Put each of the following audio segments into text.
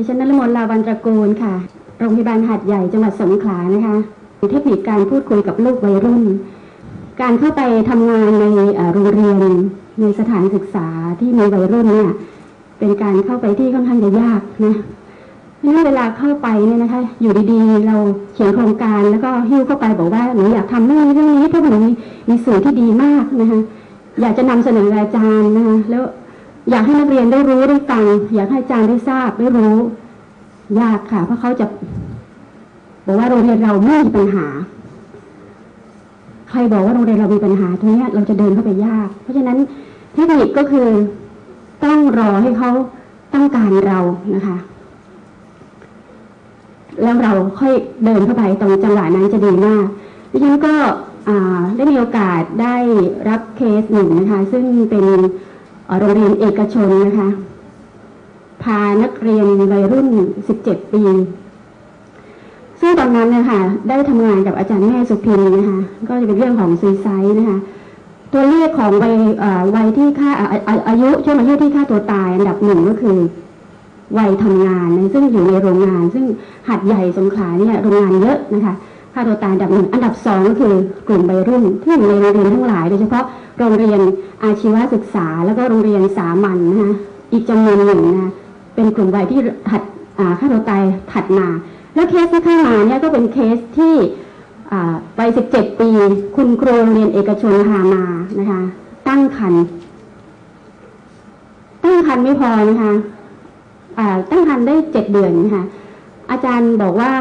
ดิฉันนฤมลลาวันตระกูลค่ะ โรงพยาบาลหาดใหญ่จังหวัดสงขลานะคะเทคนิคการพูดคุยกับลูกวัยรุ่น การเข้าไปทำงานในโรงเรียนในสถานศึกษาที่มีวัยรุ่นเนี่ย เป็นการเข้าไปที่ค่อนข้างจะยากนะเพราะฉะนั้นเวลาเข้าไปเนี่ยนะคะ อยู่ดีๆ เราเขียนโครงการแล้วก็หิ้วเข้าไปบอกว่าหนูอยากทำเรื่องนี้เรื่องนี้เพราะหนูมีมีสื่อที่ดีมากนะคะอยากจะนำเสนออาจารย์นะคะแล้ว อยากให้นักเรียนได้รู้ได้ฟังอยากให้อาจารย์ได้ทราบได้รู้ ยากค่ะ เพราะเขาจะบอกว่าโรงเรียนเราไม่มีปัญหา ใครบอกว่าโรงเรียนเรามีปัญหาตรงนี้ยเราจะเดินเข้าไปยาก เพราะฉะนั้นเทคนิคก็คือต้องรอให้เขาต้องการเรานะคะ แล้วเราค่อยเดินเข้าไปตรงจังหวะนั้นจะดีมากดิฉันก็ได้มีโอกาสได้รับเคสหนึ่งนะคะ ซึ่งเป็น โรงเรียนเอกชนนะคะ พานักเรียนวัยรุ่น 17 ปี ซึ่งตอนนั้นนะคะได้ทำงานกับอาจารย์แม่สุพินนะคะ ก็จะเป็นเรื่องของซีไซด์นะคะ ตัวเลขของวัยวัยที่ค่าอาอ่าอายุช่วงอายุที่ค่าตัวตายอันดับหนึ่งก็คือวัยทำงานนะซึ่งอยู่ในโรงงาน ซึ่งหัดใหญ่สงขลาเนี่ยโรงงานเยอะนะคะค่าตัวตายอันดับหนึ่งอันดับสองก็คือกลุ่มวัยรุ่นที่อยู่ในโรงเรียนทั้งหลายโดยเฉพาะ โรงเรียนอาชีวศึกษา แล้วก็โรงเรียนสามัญนะคะอีกจำนวนหนึ่งนะเป็นกลุ่มวัยที่ถัดอ่าตัวตายถัดมา แล้วเคสที่เข้ามาเนี่ยก็เป็นเคสที่อ่าวัย 17 ปี คุณครูโรงเรียนเอกชนพามานะคะตั้งครรภ์ตั้งครรภ์ไม่พอนะคะตั้งครรภ์ได้เจ็ดเดือนนะคะอาจารย์บอกว่า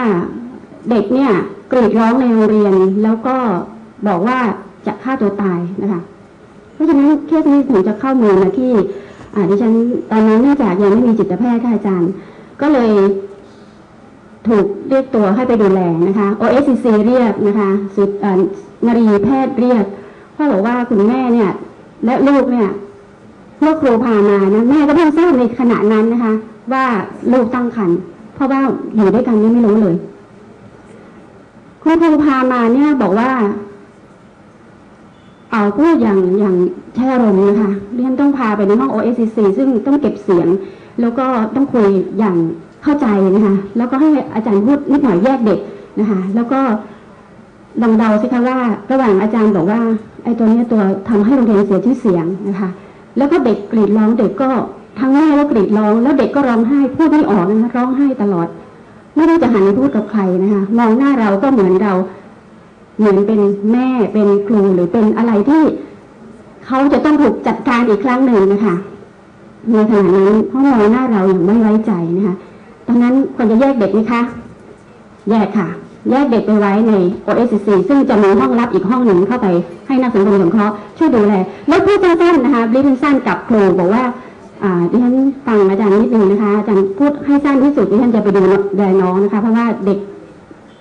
เด็กเนี่ยกรีดร้องในโรงเรียนแล้วก็บอกว่าจะฆ่าตัวตายนะคะ ราะฉะนั้นเคสนี้ถึงจะเข้ามือมาที่อาดิฉันตอนนั้นเนื่องจากยังไม่มีจิตแพทย์ค่ะอาจารย์ ก็เลยถูกเรียกตัวให้ไปดูแลนะคะ OSCC เรียกนะคะสุดนรีแพทย์เรียกพ่อบอกว่าคุณแม่เนี่ย และลูกเนี่ยเมื่อครูพามานะแม่ก็เพิ่งทราบในขณะนั้นนะคะ ว่าลูกตั้งครรภ์เพราะว่าอยู่ด้วยกันนี่ไม่รู้เลยครูครูพามาเนี่ยบอกว่า เอาพูดอย่างอย่างแช่อารมณ์นะคะเรียนต้องพาไปในห้อง OSCC ซึ่งต้องเก็บเสียง แล้วก็ต้องคุยอย่างเข้าใจนะคะแล้วก็ให้อาจารย์พูดนิดหน่อยแยกเด็กนะคะแล้วก็ลองเดาสิคะว่าระหว่างอาจารย์บอกว่าไอ้ตัวนี้ตัวทำให้โรงเรียนเสียชื่อเสียงนะคะแล้วก็เด็กกรีดร้องเด็กก็ทั้งแม่ก็กรีดร้อง แล้วเด็กก็ร้องไห้พูดไม่ออกนะคะร้องไห้ตลอด ไม่รู้จะหันไปพูดกับใครนะคะมองหน้าเราก็เหมือนเรา เหมือนเป็นแม่เป็นครูหรือเป็นอะไรที่เขาจะต้องถูกจัดการอีกครั้งหนึ่งนะคะในขณะนั้นเขามองหน้าเราอย่างไม่ไว้ใจนะคะตอนนั้นควรจะแยกเด็กไหมคะ แยกค่ะ แยกเด็กไปไว้ใน O.S.C. ซึ่งจะมีห้องรับอีกห้องหนึ่งเข้าไปให้นักสังคมสงเคราะห์ช่วยดูแล แล้วพูดสั้นๆนะคะบริสั้นกับครูบอกว่าดิฉันฟังอาจารย์นิดนึงนะคะอาจารย์พูดให้สั้นที่สุดดิฉันจะไปดูแลน้องนะคะ เพราะว่าเด็ก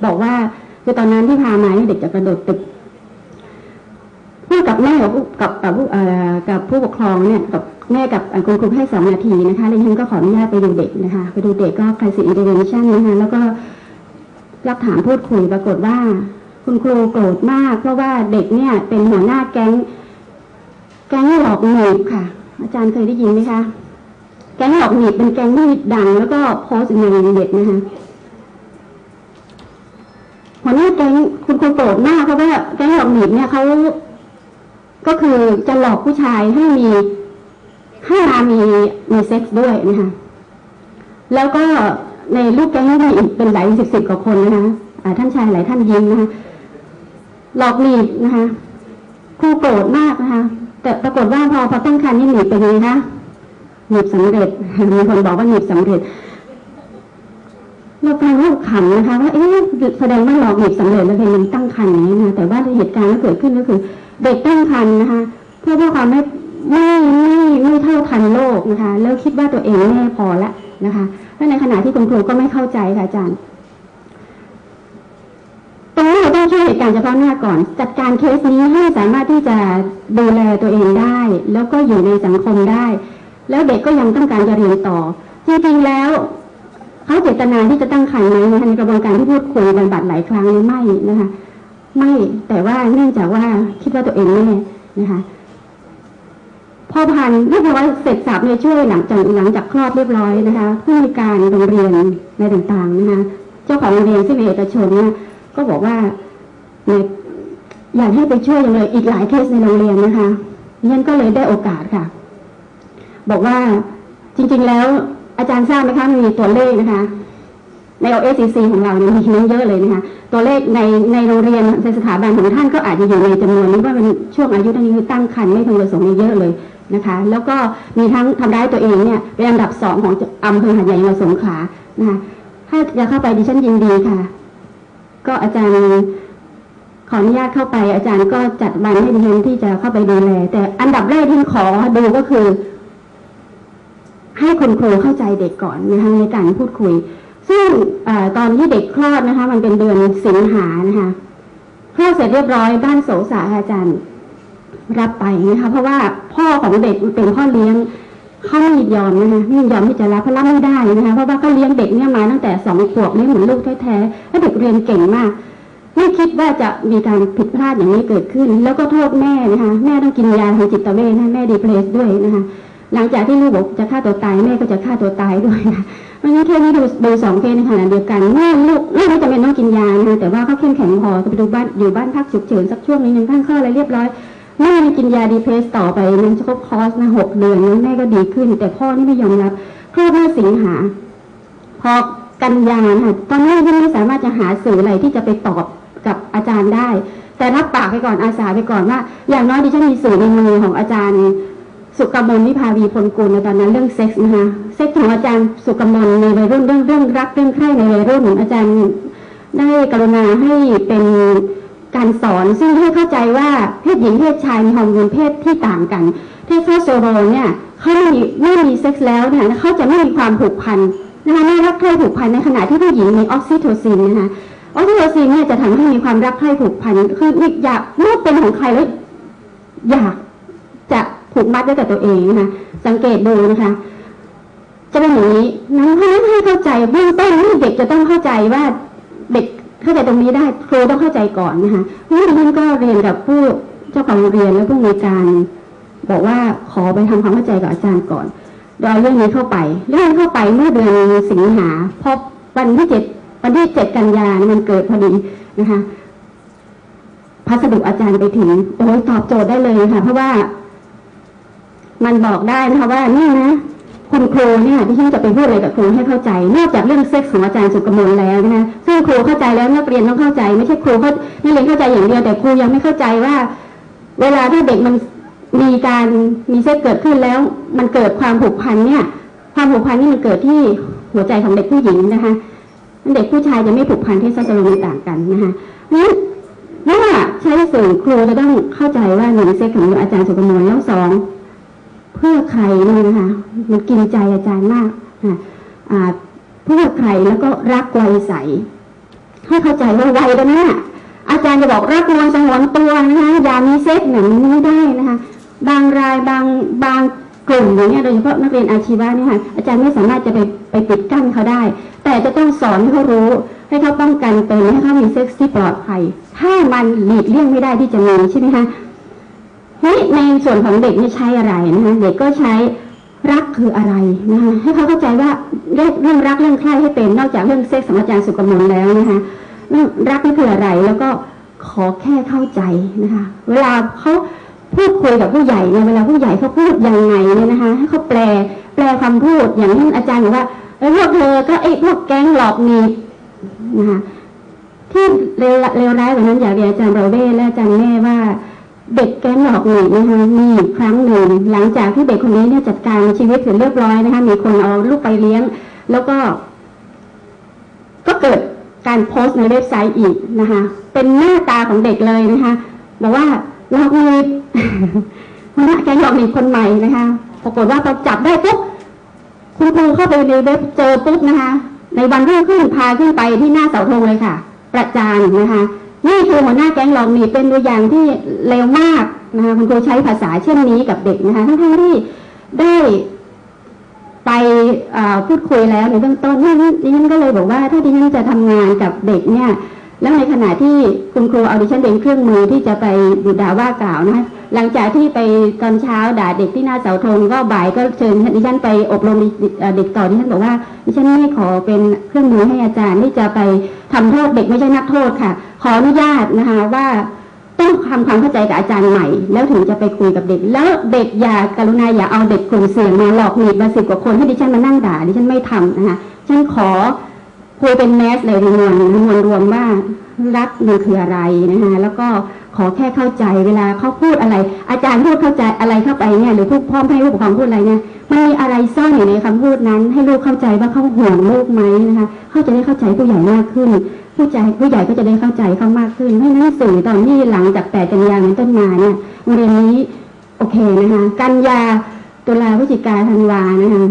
บอกว่า คือตอนนั้นที่พามาเนี่ยเด็กจะกระโดดตึกพูดกับแม่กับผู้กับกับผู้เอ่อกับผู้ปกครองเนี่ยกับแม่กับคุณครูให้สองนาทีนะคะแล้วฉันก็ขออนุญาตไปดูเด็กนะคะ ไปดูเด็กก็ crisis intervention นะคะแล้วก็รับถามพูดคุยปรากฏว่า คุณครูโกรธมาก เพราะว่าเด็กเนี่ย เป็นหัวหน้าแก๊ง แก๊งหลอกหนีบค่ะ อาจารย์เคยได้ยินไหมคะ แก๊งหลอกหนีบเป็นแก๊งที่ดัง แล้วก็โพสต์ในเน็ตนะคะ หัวหน้าแก๊งคุณครูโกรธมากเพราะว่าแก๊งหลอกหนีบเนี่ยเขาก็คือจะหลอกผู้ชายให้มีให้มามีมีเซ็กซ์ด้วยนะคะแล้วก็ในรูปแก๊งนี้มีอีกเป็นหลายสิบสิบกว่าคนนะคะท่านชายหลายท่านยิ้มนะคะหลอกหนีบนะคะครูโกรธมากนะคะแต่ปรากฏว่าพอพอตั้งครรภ์นี่หนีบเป็นไงคะหนีบสำเร็จมีคนบอกว่าหนีบสำเร็จ เราฟังแล้วขำนะคะว่าเอ๊ะแสดงว่าหลอกหนีบสำเร็จแล้วเป็นตั้งครรภ์อย่างนี้นะแต่ว่าเหตุการณ์ที่เกิดขึ้นก็คือ เด็กตั้งครรภ์นะคะเพื่อเพื่อความไม่ไม่ไม่ไม่เท่าทันโลกนะคะแล้วคิดว่าตัวเองแน่พอแล้วนะคะและในขณะที่คุณครูก็ไม่เข้าใจค่ะอาจารย์ตรงนี้เราต้องช่วยเหตุการณ์เฉพาะหน้าก่อน จัดการเคสนี้ให้สามารถที่จะดูแลตัวเองได้ แล้วก็อยู่ในสังคมได้ แล้วเด็กก็ยังต้องการจะเรียนต่อจริงๆแล้ว เขาเจตนาที่จะตั้งครรภ์ไหมนะคะในกระบวนการที่พูดคุยบรรบัดหลายครั้งนี้ไม่นะคะ ไม่แต่ว่าเนื่องจากว่าคิดว่าตัวเองแน่นะคะพอผ่านเรียบร้อยเสร็จสับเนี่ยช่วยหลังจากหลังจากคลอดเรียบร้อยนะคะผู้มีการโรงเรียนในต่างๆนะคะเจ้าของโรงเรียนซึ่เป็นเอกชนเนี่ยก็บอกว่าอยากให้ไปช่วยอย่างเลยอีกหลายเคสในโรงเรียนนะคะเนี่ยก็เลยได้โอกาสค่ะ บอกว่าจริง ๆแล้ว อาจารย์ทราบไหมคะมีตัวเลขนะคะใน OSCC ของเราเนี่ยมีเยอะเลยนะคะตัวเลขในในโรงเรียนในสถาบันของท่านก็อาจจะอยู่ในจำนวนนี้ว่าเป็นช่วงอายุเท่านี้ตั้งครรภ์ไม่พึงประสงค์เนี่ยเยอะเลยนะคะ แล้วก็มีทั้งทำร้ายตัวเองเนี่ยเป็นอันดับสองของอำเภอหาดใหญ่จังหวัดสงขลานะคะถ้าจะเข้าไปดิฉันยินดีค่ะ ก็อาจารย์ขออนุญาตเข้าไปอาจารย์ก็จัดวันให้ดิฉันที่จะเข้าไปดูแลแต่อันดับแรกที่ขอดูก็คือ ให้คนครูเข้าใจเด็กก่อนนะคะในการพูดคุย ซึ่งอตอนที่เด็กคลอดนะคะ มันเป็นเดือนสิงหานะคะคลอดเสร็จเรียบร้อยบ้านโสสาอาจารย์รับไปนะคะเพราะว่าพ่อของเด็กเป็นพ่อเลี้ยงเขาไม่ยอมนะคะไม่ยอมที่จะรับเพราะรับไม่ได้นะคะเพราะว่าเขาเลี้ยงเด็กเนี่ยมาตั้งแต่สองขวบนี่เหมือนลูกแท้ๆแล้วเด็กเรียนเก่งมากไม่คิดว่าจะมีการผิดพลาดอย่างนี้เกิดขึ้น แล้วก็โทษแม่นะคะแม่ต้องกินยาทางจิตเวชแม่ดีเพรสด้วยนะคะ หลังจากที่ลูกบอกจะฆ่าตัวตายแม่ก็จะฆ่าตัวตายด้วยนะเพราะฉะนั้นแค่นี้ดูดูสองเคสในขณะเดียวกันแม่ลูกลูกไม่จำเป็นต้องกินยานะแต่ว่าเขาเข้มแข็งพอจะไปดูบ้านอยู่บ้านพักฉุกเฉินสักช่วงนี้หนึ่งข้างข้ออะไรเรียบร้อยแม่กินยาดีเพสต่อไปมันจะครบคอร์สนะหกเดือนแม่ก็ดีขึ้น แต่พ่อนี่ไม่ยอมรับคลอดเมื่อสิงหา พอกันยาค่ะตอนแรกที่ไม่สามารถจะหาสื่ออะไรที่จะไปตอบกับอาจารย์ได้ แต่รับปากไปก่อนอาสาไปก่อนว่า อย่างน้อยดิฉันมีสื่อในมือของอาจารย์ สุกมลวิภาวีพลกุลในตอนนั้นเรื่องเซ็กส์นะคะเซ็กส์ของอาจารย์สุกมลในวัยรุ่นเรื่องเรื่องรักเรื่องใคร่ในวัยรุ่นอาจารย์ได้กรุณาให้เป็นการสอนซึ่งให้เข้าใจว่าเพศหญิงเพศชายมีฮอร์โมนเพศที่ต่างกันเทสโทสเตอโรนเนี่ยเขาไม่มีไม่มีเซ็กส์แล้วเนี่ยเขาจะไม่มีความผูกพันนะคะไม่รักใคร่ผูกพันในขณะที่ผู้หญิงมีออกซิโทซินนะคะออกซิโทซินเนี่ยจะทำให้มีความรักใคร่ผูกพันคืออยากเมื่อเป็นของใครแล้วอยาก ผูกมัดไว้กับตัวเองนะคะ สังเกตดูนะคะ จะเป็นอย่างนี้นั้นเพราะฉะนั้ให้เข้าใจเบื้องต้นนี่เด็กจะต้องเข้าใจว่าเด็กเข้าใจตรงนี้ได้ครูต้องเข้าใจก่อนนะคะเพราะฉะนั้นก็เรียนกับผู้เจ้าของโรงเรียนและผู้อำนวยการ บอกว่าขอไปทำความเข้าใจกับอาจารย์ก่อนโดยเอาเรื่องนี้เข้าไป เรื่องเข้าไปเมื่อเดือนสิงหาพอวันที่เจ็ดวันที่เจ็ดกันยานมันเกิดพอดีนะคะพัสดุอาจารย์ไปถึงโอ้ยตอบโจทย์ได้เลยค่ะ เพราะว่า มันบอกได้นะคะว่านี่นะคุณครูเนี่ยที่ฉันจะไปพูดอะไรกับครูให้เข้าใจ นอกจากเรื่องเซ็กส์ของอาจารย์สุกมลแล้วนะซึ่งครูเข้าใจแล้วนักเรียนต้องเข้าใจ ไม่ใช่ครูเขานักเรียนเข้าใจอย่างเดียวแต่ครูยังไม่เข้าใจว่า เวลาถ้าเด็กมันมีการมีเซ็กเกิดขึ้นแล้ว มันเกิดความผูกพันเนี่ย ความผูกพันนี่มันเกิดที่หัวใจของเด็กผู้หญิงนะคะเด็กผู้ชายจะไม่ผูกพันที่เซ็กส์โรนต่างกันนะคะนั้นเมื่อใช้สื่อครูจะต้องเข้าใจว่าหนึ่งเซ็กของอาจารย์สุกมลแล้วสอง เพื่อใครเนี่ยนะคะมันกินใจอาจารย์มากนะอ่าเพื่อใครแล้วก็รักไวใสให้เข้าใจว่าวัยกันนั้นน่ะอาจารย์จะบอกรักนวลสงวนตัวนะคะอย่ามีเซ็กเนี่ยมันไม่ได้นะคะบางรายบางบางกลุ่มอย่างเงี้ยโดยเฉพาะนักเรียนอาชีวะนี่ค่ะอาจารย์ไม่สามารถจะไปไปปิดกั้นเขาได้ แต่จะต้องสอนให้เขารู้ ให้เขาป้องกันตัวให้เขามีเซ็กส์ที่ปลอดภัย ถ้ามันหลีกเลี่ยงไม่ได้ที่จะมีใช่ไหมคะ เฮ้ยในส่วนของเด็กนี่ใช้อะไรนะคะเด็กก็ใช้รักคืออะไรนะคะให้เขาเข้าใจว่าเรื่องรักเรื่องใคร่ให้เป็นนอกจากเรื่องเซ็กส์ของอาจารย์สุกมลแล้วนะคะเรื่องรักนี่คืออะไรแล้วก็ขอแค่เข้าใจนะคะ เวลาเขาพูดคุยกับผู้ใหญ่เนี่ยเวลาผู้ใหญ่เขาพูดยังไงเนี่ยนะคะให้เขาแปลแปลคำพูดอย่างที่อาจารย์บอกว่าเออพวกเธอก็ไอ้พวกแก๊งหลอกหนีนะคะที่เลวเลวร้ายกว่านั้นอยากเรียนอาจารย์โรเบ้และอาจารย์แม่ว่า เด็กแก๊งหลอกหนีนะคะมีอยู่ครั้งหนึ่งหลังจากที่เด็กคนนี้เนี่ยจัดการชีวิตเสร็จเรียบร้อยนะคะมีคนเอาลูกไปเลี้ยง แล้วก็ ก็เกิดการโพสต์ในเว็บไซต์อีกนะคะ เป็นหน้าตาของเด็กเลยนะคะบอกว่าหลอกหนีบหัวหน้าแก๊งหลอกหนีคนใหม่นะคะปรากฏว่าพอจับได้ปุ๊บคุณครูเข้าไปในเว็บเจอปุ๊บนะคะ ในวันรุ่งขึ้นพาขึ้นไปที่หน้าเสาธงเลยค่ะ ประจานนะคะ นี่คือหัวหน้าแก๊งหลอกหนีเป็นตัวอย่างที่เร็วมากนะคะคุณครูใช้ภาษาเช่นนี้กับเด็กนะคะทั้งๆที่ได้ไปพูดคุยแล้วในเบื้องต้นนี่ดิฉันก็เลยบอกว่าถ้าดิฉันจะทำงานกับเด็กเนี่ย แล้วในขณะที่คุณครูเอาดิฉันเป็นเครื่องมือที่จะไปดูด่าว่ากล่าวนะคะ หลังจากที่ไปตอนเช้าด่าเด็กที่หน้าเสาธงก็บ่ายก็เชิญดิฉันไปอบรมเด็กต่อดิฉันบอกว่าดิฉันไม่ขอเป็นเครื่องมือให้อาจารย์ที่จะไปทำโทษเด็กไม่ใช่นักโทษค่ะ ขออนุญาตนะคะว่าต้องทำความเข้าใจกับอาจารย์ใหม่ แล้วถึงจะไปคุยกับเด็ก แล้วเด็กอย่ากรุณาอย่าเอาเด็กกลุ่มเสี่ยงมาหลอกหนีบมาสิบกว่าคนให้ดิฉันมานั่งด่าดิฉันไม่ทำนะคะฉันขอ คุยเป็นแมสเลยในมวลมวลรวมว่ารัฐมันคืออะไรนะคะแล้วก็ขอแค่เข้าใจเวลาเขาพูดอะไร อาจารย์พูดเข้าใจอะไรเข้าไปเนี่ยหรือผู้พ่อแม่ผู้ปกครองพูดอะไรเนี่ยมันมีอะไรซ่อนอยู่ในคำพูดนั้น ให้ลูกเข้าใจว่าเขาห่วงลูกไหมนะคะเขาจะได้เข้าใจผู้ใหญ่มากขึ้น ผู้ใจผู้ใหญ่ก็จะได้เข้าใจเขามากขึ้นเพราะฉะนั้นสื่อตอนที่หลังจาก8กันยาเป็นต้นมาเนี่ยเรียนนี้โอเคนะคะกันยาตุลาพฤศจิกาธันวานะคะ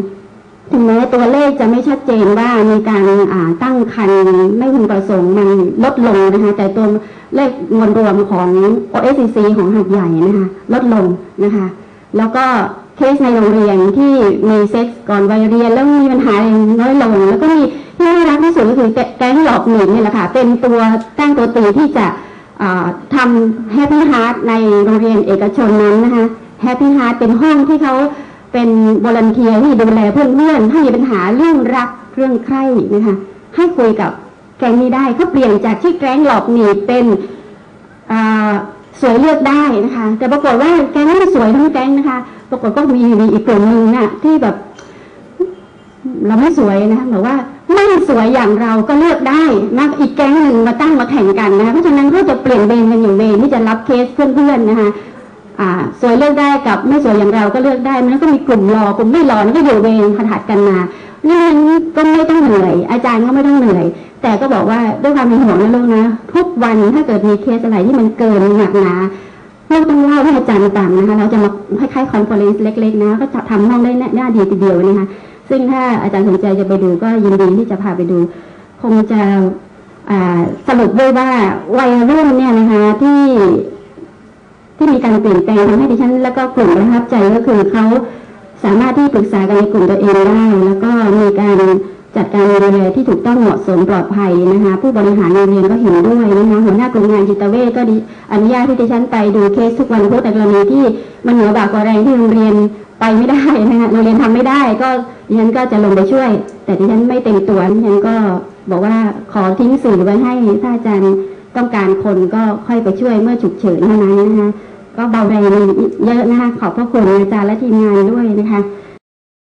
ถึงแม้ตัวเลขจะไม่ชัดเจนว่ามีการอ่าตั้งคันไม่พึงประสงค์มันลดลงนะคะแต่ตัวเลขมวลรวมของ OSCC ของหัดใหญ่นะคะลดลงนะคะ แล้วก็เคสในโรงเรียนที่มีเซ็กส์ก่อนวัยเรียนแล้วมีปัญหาน้อยลง แล้วก็มีที่น่ารักที่สุดก็คือแก๊งหลอกหนีนี่แหละค่ะเป็นตัวตั้งตัวตีที่จะทำแฮปปี้ฮาร์ดในโรงเรียนเอกชนนั้นนะคะแฮปปี้ฮาร์ดเป็นห้องที่เขา เป็นบริเทียที่ดูแลเพื่อนๆถ้ามีปัญหาเรื่องรักเรื่องใคร่นะคะให้คุยกับแก๊งนี้ได้เขาเปลี่ยนจากที่แก๊งหลอกหนีเป็นสวยเลือกได้นะคะ แต่ปรากฏว่าแก๊งไม่สวยทั้งแก๊งนะคะ ปรากฏก็มีมีอีกกลุ่มหนึ่งน่ะที่แบบ เราไม่สวยนะคะแบบว่าไม่สวยอย่างเราก็เลือกได้นะอีกแก๊งหนึ่งมาตั้งมาแข่งกันนะคะเพราะฉะนั้นก็จะเปลี่ยนเวรกันอยู่เวรที่จะรับเคสเพื่อนๆนะคะ สวยเลือกได้กับไม่สวยอย่างเราก็เลือกได้มันก็มีกลุ่มรอกลุ่มไม่รอมันก็อยู่เวรถัดกันมาเรื่องนี้ก็ไม่ต้องเหนื่อย อาจารย์ก็ไม่ต้องเหนื่อย แต่ก็บอกว่าด้วยความเป็นห่วงนะลูกนะ ทุกวันถ้าเกิดมีเคสอะไรที่มันเกินหนักหนาลูกต้องเล่าให้อาจารย์ฟังนะคะ เราจะมาคล้ายๆคอนเฟอเรนซ์เล็ก ๆ นะ ก็จะทำห้องได้น่าดีทีเดียวนะคะซึ่งถ้าอาจารย์สนใจจะไปดูก็ยินดีที่จะพาไปดู คงจะสรุปด้วยว่าวัยรุ่นเนี่ยนะคะที่ ที่มีการเปลี่ยนแปลงทำให้ดิฉัน แล้วก็กลุ่มประทับใจก็คือเขาสามารถที่ปรึกษากันในกลุ่มตัวเองได้ แล้วก็มีการจัดการดูแลที่ถูกต้องเหมาะสมปลอดภัยนะคะผู้บริหารโรงเรียนก็เห็นด้วยนะคะหัวหน้ากลุ่มงานจิตเวชก็ดีอนุญาตให้ดิฉันไปดูเคสทุกวันพุธแต่กรณีที่มันเหนือบากกว่าแรงที่โรงเรียนไปไม่ได้นะคะโรงเรียนทำไม่ได้ก็ดิฉันก็จะลงไปช่วย แต่ดิฉันไม่เต็มตัวดิฉันก็บอกว่าขอทิ้งสื่อไว้ให้ถ้าอาจารย์ ต้องการคนก็ค่อยไปช่วยเมื่อฉุกเฉินเท่านั้นนะคะก็เบาแรงเยอะนะคะขอบพระคุณอาจารย์และทีมงานด้วยนะคะ